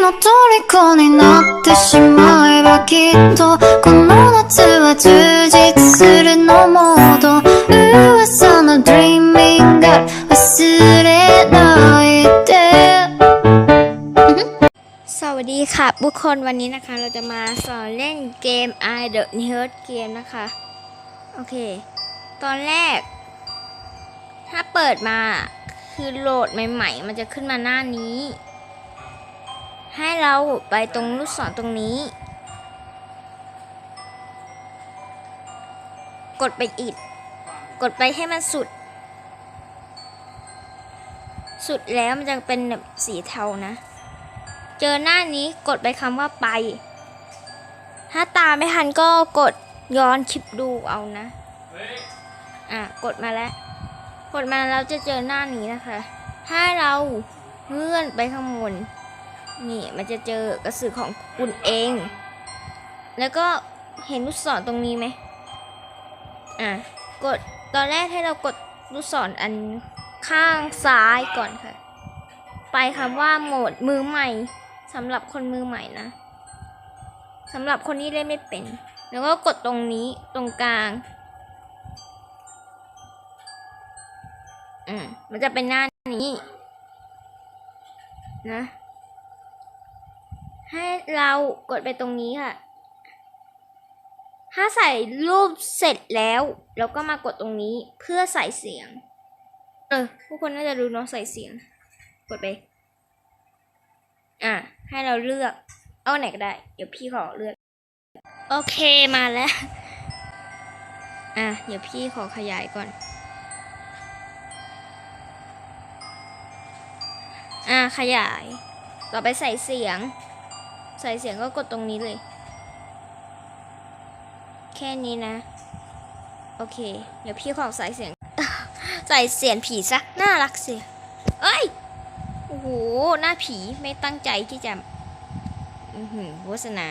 の虜になってしまえばきっとこの夏は充実するのモード噂の Dreaming が忘れないで สวัสดีค่ะทุกคนวันนี้นะคะ เราจะมาสอนเล่นเกม I The Nerd Game นะคะ โอเค ตอนแรก ถ้าเปิดมาคือโหลดใหม่ๆ มันจะขึ้นมาหน้านี้ ให้เราไปตรงลูกศรตรงนี้ กดไปอีก กดไปให้มันสุด สุดแล้วมันจะเป็นแบบสีเทานะ เจอหน้านี้กดไปคำว่าไป ถ้าตามไม่ทันก็กดย้อนคลิปดูเอานะ อะ กดมาแล้ว กดมาเราจะเจอหน้านี้นะคะ ถ้าเราเลื่อนไปข้างบน นี่มันจะเจอกระสือของคุณเอง แล้วก็เห็นลูกศรตรงนี้ไหมอะกดตอนแรกให้เรากดลูกศรอันข้างซ้ายก่อนค่ะ ไปคำว่าโหมดมือใหม่สำหรับคนมือใหม่นะสำหรับคนที่เล่นไม่เป็น แล้วก็กดตรงนี้ตรงกลางอืมมันจะเป็นหน้านี้นะ ให้เรากดไปตรงนี้ค่ะ ถ้าใส่รูปเสร็จแล้ว เราก็มากดตรงนี้เพื่อใส่เสียง เออทุกคนน่าจะรู้เนาะใส่เสียง กดไป อะ ให้เราเลือก เอาไหนก็ได้ เดี๋ยวพี่ขอเลือก โอเคมาแล้ว อะ เดี๋ยวพี่ขอขยายก่อนอะขยาย ต่อไปใส่เสียง ใส่เสียงก็กดตรงนี้เลย แค่นี้นะ โอเค เดี๋ยวพี่ขอใส่เสียง ใส่เสียงผีซะน่ารักเสียเอ้ย โอ้โห หน้าผีไม่ตั้งใจที่จะ อือหือโฆษณา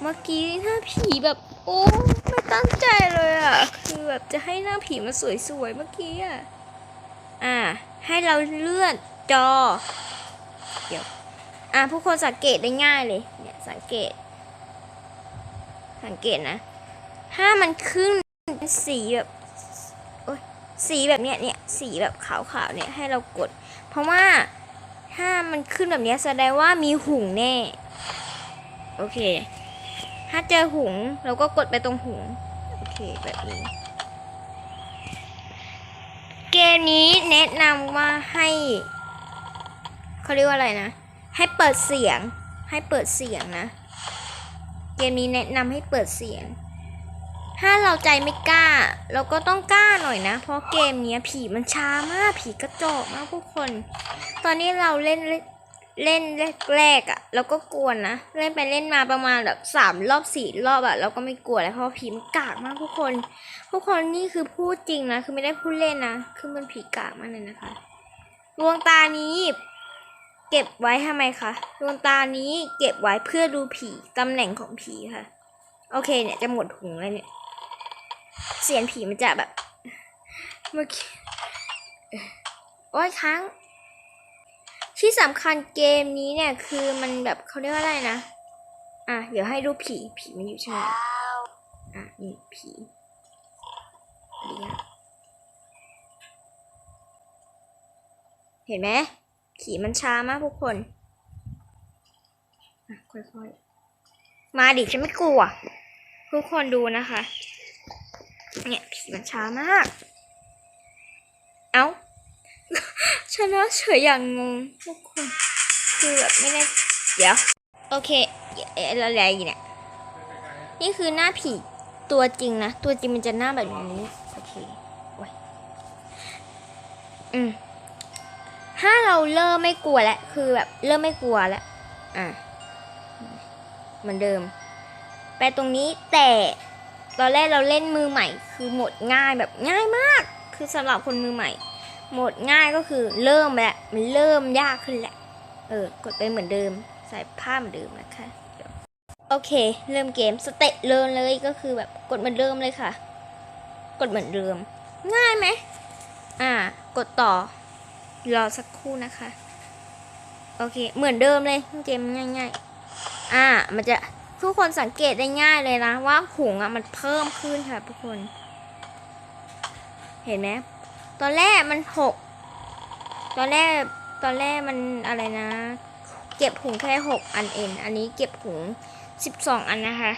เมื่อกี้หน้าผีแบบ โอ้ไม่ตั้งใจเลยอะ่ะคือแบบจะให้หน้าผีมันสวยๆเมื่อกี้อะ่ะอ่า ให้เราเลื่อนจอ เดี๋ยว อ่าผู้คนสังเกตได้ง่ายเลย เนี่ยสังเกต สังเกตนะ ถ้ามันขึ้นสีแบบโอ๊ยสีแบบเนี้ยเนี่ยสีแบบขาวๆเนี่ยให้เรากด เพราะว่าถ้ามันขึ้นแบบเนี้ยแสดงว่ามีหุงแน่ โอเค ถ้าเจอหุงเราก็กดไปตรงหุง โอเคแบบนี้ เกมนี้แนะนำว่าให้เขาเรียกว่าอะไรนะ ให้เปิดเสียง ให้เปิดเสียงนะ เกมนี้แนะนำให้เปิดเสียง ถ้าเราใจไม่กล้า เราก็ต้องกล้าหน่อยนะ เพราะเกมนี้ผีมันช้ามาก ผีกระจอกมากทุกคน ตอนนี้เราเล่นเล่นเล่นแรกๆอะ่ะเราก็กลัวนะ เล่นไปเล่นมาประมาณแบบสามรอบสี่รอบอะ่ะเราก็ไม่กลัวแล้วเพราะผีมันกากมากทุกคน ทุกคนนี่คือพูดจริงนะ คือไม่ได้พูดเล่นนะ คือมันผีกากมากเลยนะคะดวงตานี้ เก็บไว้ทำไมคะดวงตานี้เก็บไว้เพื่อดูผีตำแหน่งของผีค่ะ โอเคเนี่ยจะหมดถุงแล้วเนี่ย เสียงผีมันจะแบบ เมื่อกี้โอ้ยค้าง ที่สำคัญเกมนี้เนี่ยคือมันแบบเขาเรียกว่าอะไรนะ อะ เดี๋ยวให้ดูผี ผีมันอยู่ใช่ไหมอะ นี่ผีดีอะเห็นไหม ผีมันช้ามากทุกคนอะค่อยๆ มาดิฉันไม่กลัว ทุกคนดูนะคะ เนี่ยผีมันช้ามาก เอ้า ชนะเฉยอย่างงงทุกคน คือแบบไม่ได้เดี๋ยว โอเคเอ๊ะอะไรเนี่ย นี่คือหน้าผีตัวจริงนะ ตัวจริงมันจะหน้าแบบนี้ โอเคโอ้ยอืม ถ้าเราเริ่มไม่กลัวแล้วคือแบบเริ่มไม่กลัวแล้วอะเหมือนเดิม ไปตรงนี้แต่ตอนแรกเราเล่นมือใหม่ คือหมดง่ายแบบง่ายมาก คือสำหรับคนมือใหม่ หมดง่ายก็คือเริ่มแหล้วมันเริ่มยากขึ้นแหละเออกดไปเหมือนเดิม ใส่ผ้าเหมือนเดิมนะคะโอเค เริ่มเกมสเตตเริ่มเลยก็คือแบบกดเหมือนเดิมเลยค่ะ กดเหมือนเดิม ง่ายไหมอ่า กดต่อ รอสักครู่นะคะ โอเค เหมือนเดิมเลยเกมง่ายๆ อ่า มันจะทุกคนสังเกตได้ง่ายเลยนะว่าหุงอะมันเพิ่มขึ้นค่ะทุกคน เห็นไหมตอนแรกมันหกตอนแรกตอนแรกมันอะไรนะ เก็บหุงแค่หกอันเองอันนี้เก็บหุงสิบสองอันนะคะ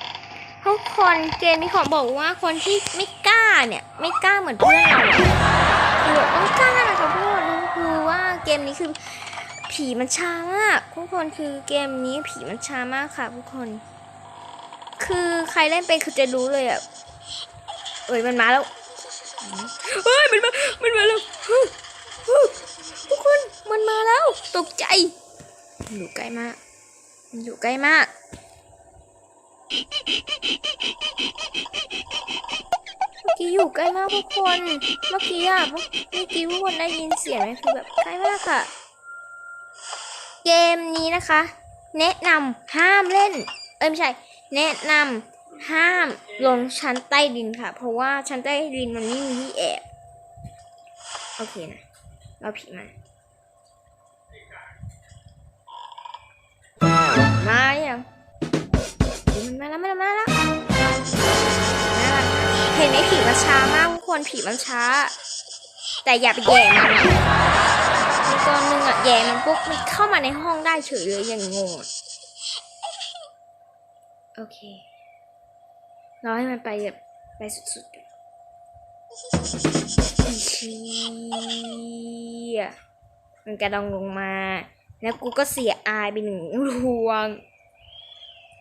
ทุกคนเกมนี้ขอบอกว่าคนที่ไม่กล้าเนี่ย ไม่กล้าเหมือนเพื่อนเราคือต้องกล้านะคะทุกคนคือว่า เกมนี้คือ ผีมันช้ามาก ทุกคนคือเกมนี้ผีมันช้ามากค่ะทุกคน คือใครเล่นเป็นคือจะรู้เลยอะเอ้ยมันมาแล้วเฮ้ยมันมา มันมาแล้วทุกคนมันมาแล้ว ตกใจอยู่ใกล้มากมันอยู่ใกล้มาก เมื่อกี้อยู่ใกล้มากทุกคน เมื่อกี้อะเมื่อกี้ทุกคนได้ยินเสียงไหมคือแบบใกล้มากค่ะ เกมนี้นะคะ แนะนำห้ามเล่น เอ้ยไม่ใช่ แนะนำห้ามลงชั้นใต้ดินค่ะ เพราะว่าชั้นใต้ดินมันไม่มีที่แอบโอเคนะ เราผีมามาอย่างมันมาแล้วมันมาแล้วน่ารักเห็นไหมผีมันช้ามากทุกคนผีมันช้า แต่อย่าไปแย่มันมีตัวหนึ่งอะแย่มันปุ๊บมันเข้ามาในห้องได้เฉยเลยอย่างงงโอเคเราให้มันไปแบบไปสุดๆเลยอีเชียมันกระดองลงมา แล้วกูก็เสียอายไปหนึ่งรวง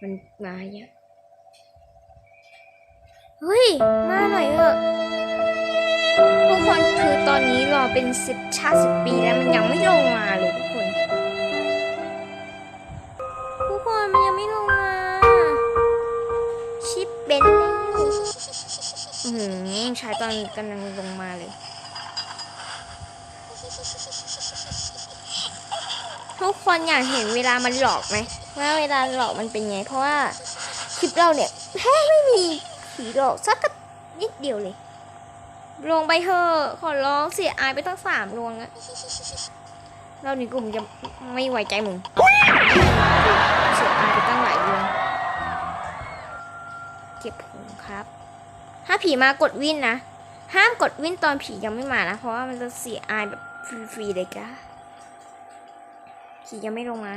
มันมาเนี่ย เฮ้ย มาหน่อยเถอะทุกคนคือตอนนี้รอเป็นสิบชาติสิบปีแล้วมันยังไม่ลงมาเลยทุกคน ทุกคนมันยังไม่ลงมา ชิปเบนลี่อือหือใช้ตอนกำลังลงมาเลย ทุกคนอยากเห็นเวลามันหลอกไหมว่าเวลาหลอกมันเป็นไง เพราะว่าคลิปเราเนี่ยแทบไม่มี ผีหลอกสักนิดเดียวเลย ลงไปเถอะขอร้องเสียอายไปตั้งสามลวงอะเราในกลุ่มจะไม่ไว้ใจมึงเสียอายไปตั้งหลายลวงเก็บผงครับ ถ้าผีมากดวินนะ ห้ามกดวินตอนผียังไม่มานะ เพราะว่ามันจะเสียอายแบบฟรีๆเลยจ้ะผียังไม่ลงมา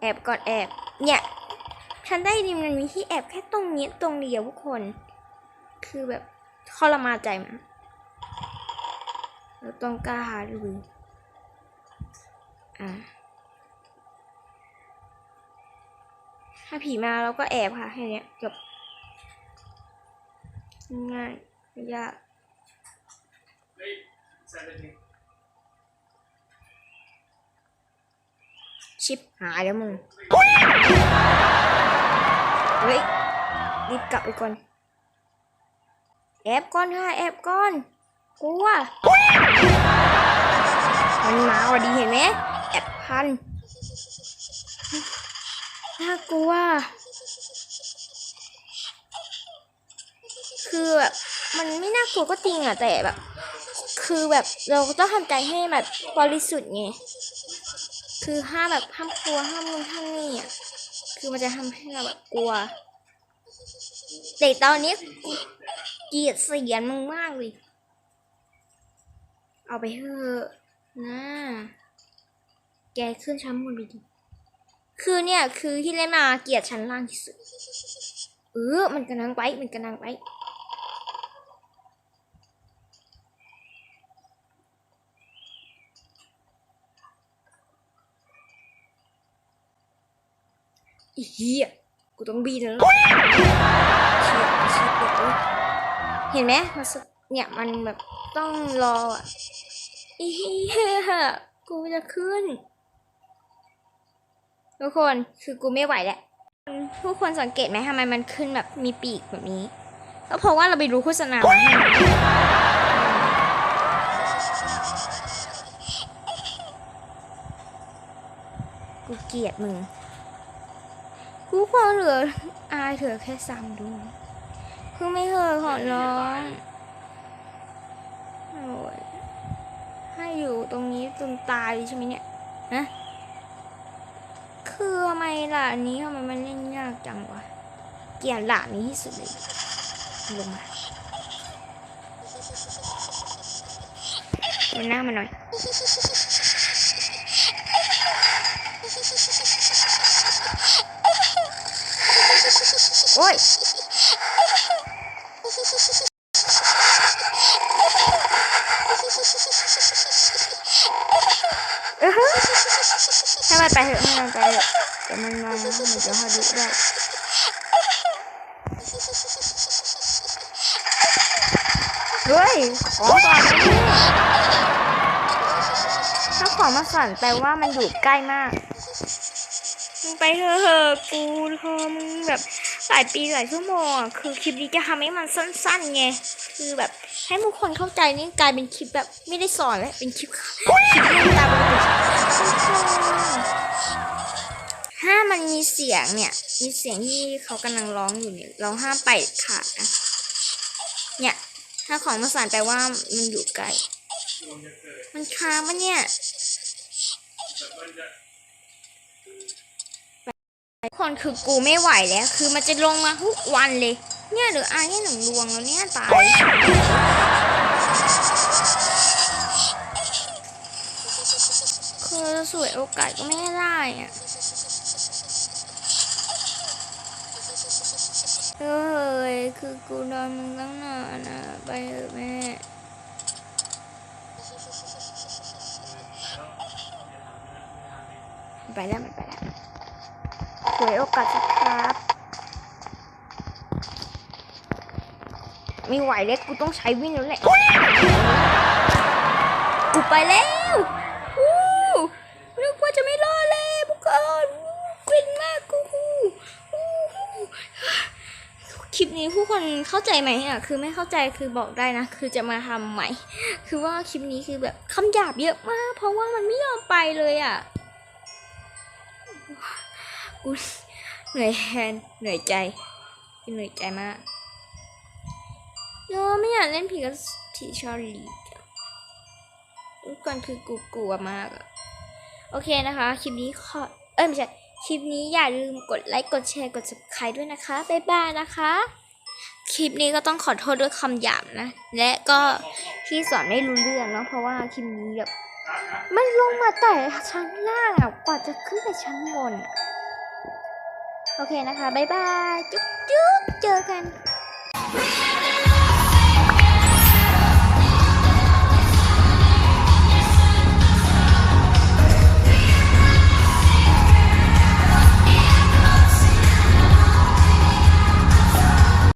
แอบก่อนแอบ เนี่ย ฉันได้ดินมันมีที่แอบแค่ตรงนี้ตรงเดียวทุกคน คือแบบทรมานใจมันเราต้องกล้าหาดูอะถ้าผีมาเราก็แอบค่ะแค่เนี้ยจบง่ายไม่ยากชิปหายแล้วมึง เฮ้ยรีบกลับไปก่อน แอบก่อนค่ะแอบก่อนกลัวมันมาพอดีเห็นไหมแอบพันน่ากลัว คือแบบมันไม่น่ากลัวก็จริงอะแต่แบบ คือแบบเราต้องทำใจให้แบบบริสุทธิ์ไง คือห้ามแบบห้ามกลัวห้ามนู่นห้ามนี่อะ คือมันจะทำให้เราแบบกลัวแต่ตอนนี้กูเกลียดเสียงมึงมากเลย เอาไปเถอะนะแกขึ้นชั้นบนไปดิคือเนี่ย คือที่เล่นมาเกลียดชั้นล่างที่สุดเออมันกำลังไปมันกำลังไป อีเหี้ยกูต้องบีนแล้วเชี่ยเชี่ยเดี๋ยวเห็นไหมมันสเนี่ยมันแบบต้องรออะอีเหี้ยกูจะขึ้น ทุกคนคือกูไม่ไหวแล้วทุกคนสังเกตไหมทำไมมันขึ้นแบบมีปีกแบบนี้ก็เพราะว่าเราไปดูโฆษณามาให้กูเกลียดมึงกู พอเหลืออายเถอะแค่สามดวงคือไม่เคยขอร้องโอ้ยให้อยู่ตรงนี้จนตายใช่ไหมเนี่ยนะคือทำไมด่านนี้ทำไมมันเล่นยากจังวะเกลียดด่านนี้ที่สุดเลยลงมาดูหน้ามันหน่อย โอ้ยเออให้มันไปเถอะให้มันไปเถอะเดี๋ยวมันมามันจะหาดุได้เฮ้ยของก่อนนะเนี่ยถ้าของมาสั่นแปลว่ามันอยู่ใกล้มากมึงไปเถอะกูเธอมึงแบบ หลายปีหลายชั่วโมงอะคือคลิปนี้จะทำให้มันสั้นๆไงคือแบบให้ทุกคนเข้าใจนี่กลายเป็นคลิปแบบไม่ได้สอนแล้วเป็นคลิปคลิปตามปกติถ้ามันมีเสียงเนี่ย มีเสียงที่เขากำลังร้องอยู่เนี่ยเราห้ามไปขาดนะเนี่ยถ้าของมาสานแปลว่ามันอยู่ไกลมันค้างมันเนี่ย คนคือกูไม่ไหวแล้ว คือมันจะลงมาทุกวันเลย เนี่ยหรืออาแค่หนึ่งดวงแล้วเนี่ยตาย คือสวยโอกาสก็ไม่ได้อะเฮ้ย คือกูโดนมึงตั้งนานนะไปเถอะแม่ ไปแล้วไปแล้ว วยโอกาสสิครับม่ไหวแล้วกูต้องใช้วิ่งแล้วแหละ กูไปแล้วอู้นึกว่าจะไม่รอดเลยพวกคนฟินมากกูคลิปนี้ผู้คนเข้าใจไหมอะ คือไม่เข้าใจคือบอกได้นะ คือจะมาทำใหม่ คือว่าคลิปนี้คือแบบคำหยาบเยอะมาก เพราะว่ามันไม่ยอมไปเลยอะ กูเหนื่อยแทนเหนื่อยใจเหนื่อยใจมากโยไม่อยากเล่นผีกับผีชอรีอะทุกคนคือกูกลัวมากอะโอเคนะคะ คลิปนี้ขอเอ้ยไม่ใช่คลิปนี้อย่าลืมกดไลค์กดแชร์กด subscribe ด้วยนะคะบ๊ายบายนะคะ คลิปนี้ก็ต้องขอโทษด้วยคำหยาบนะ และก็ที่สอนไม่รู้เรื่องเนาะเพราะว่าคลิปนี้แบบมันลงมาแต่ชั้นล่างอะกว่าจะขึ้นไปชั้นบนอะ โอเคนะคะ บ๊ายบาย จุ๊บจุ๊บเจอกัน